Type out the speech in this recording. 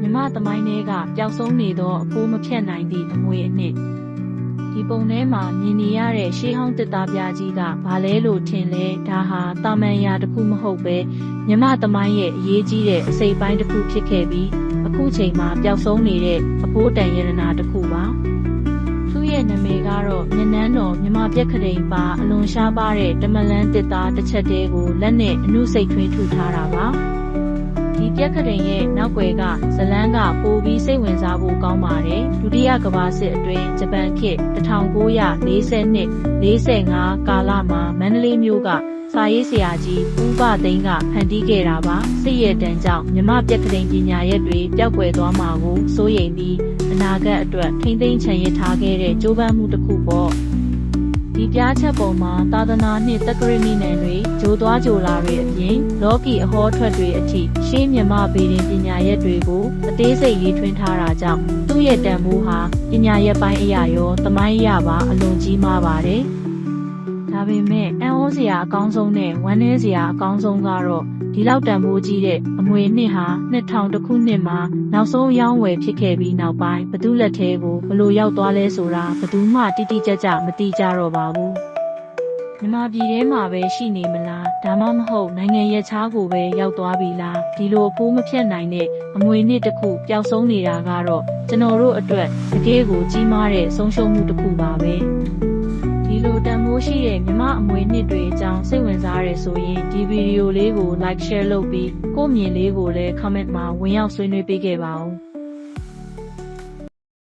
မြမသမိုင်းထဲကပျောက်ဆုံးနေသောအဖိုးမဖြတ်နိုင်သည့်အမွေအနှစ်ဒီပုံထဲမှာမြင်နေရတဲ့ရှေးဟောင်းတစ်သားပြားကြီးကဘာလဲလို့ထင်လဲဒါဟာတာမန်ရာတစ်ခုမဟုတ်ပဲမြမသမိုင်းရဲ့အရေးကြီးတဲ့အစိပ်ပိုင်းတစ်ခုဖြစ်ခဲ့ပြီးအခုချိန်မှာပျောက်ဆုံးနေတဲ့အဖိုးတန်ရတနာတစ်ခုပါသူ့ရဲ့နာမည်ကတော့မြနန်းတော်မြမပြက်ကလေးပါအလွန်ရှားပါတဲ့တမလန်းတစ်သားတစ်ချက်တည်းကိုလက်နဲ့အနုစိတ်ထွင်းထုထားတာပါ ဒီပြက်ကလေးရဲ့နောက်ွယ်ကဇလန်းကပိုပြီးစိတ်ဝင်စားဖို့ကောင်းပါတယ်ဒုတိယကမ္ဘာစစ်အတွင်းဂျပန်ခေတ်1940 45ကာလမှာမန္တလေးမြို့ကစာရေးဆရာကြီးဦးပသိန်းကဖန်တီးခဲ့တာပါစစ်ရဲတန်းကြောင့်မြမပြက်ကလေးပညာရက်တွေပျောက်ကွယ်သွားမှာကိုစိုးရိမ်ပြီးအနာဂတ်အတွက်ထိမ့်သိမ်းချန်ရစ်ထားခဲ့တဲ့ကြိုးပမ်းမှုတစ်ခုပေါ့ ဒီပြားချက်ပုံမှာသာသနာနှင့်တက္ကရဏိနယ်တွေဂျိုးသွားဂျိုလာတွေအပြင်လောကီအဟောထွက်တွေအထိရှေးမြမဗေဒင်ပညာရက်တွေကိုအသေးစိတ်ရေးထွင်းထားတာကြောင့်သူ့ရဲ့တန်ဖိုးဟာပညာရက်ပိုင်းအရာရောသမိုင်းအရာပါအလွန်ကြီးမားပါတယ်။ဒါ ပေမဲ့အံ့ဩစရာအကောင်းဆုံးနဲ့ဝမ်းနည်းစရာအကောင်းဆုံးကတော့ဒီလောက်တန်ဖိုးကြီးတဲ့အမွေနှစ်ဟာ2000တခုနှစ်မှာနောက်ဆုံးအရောင်းဝယ်ဖြစ်ခဲ့ပြီးနောက်ပိုင်းဘသူလက်ထဲကိုဘလို့ရောက်သွားလဲဆိုတာဘသူမှတိတိကျကျမသိကြတော့ပါဘူး။မြန်မာပြည်ထဲမှာပဲရှိနေမလားဒါမှမဟုတ်နိုင်ငံရဲ့ခြားကိုပဲရောက်သွားပြီလားဒီလိုအဖိုးမဖြတ်နိုင်တဲ့အမွေနှစ်တစ်ခုပျောက်ဆုံးနေတာကတော့ကျွန်တော်တို့အတွက်တကယ်ကိုကြီးမားတဲ့ဆုံးရှုံးမှုတစ်ခုပါပဲ။ဒီ လိုတန်ဖိုးရှိတဲ့မြမအမွေနှစ်တွေအကြောင်းစိတ်ဝင်စားရဆိုရင်ဒီဗီဒီယိုလေးကို like share လုပ်ပြီးကိုယ့်မြင်လေးကိုလည်း comment မှာဝင်ရောက်ဆွေးနွေးပေးခဲ့ပါဦး။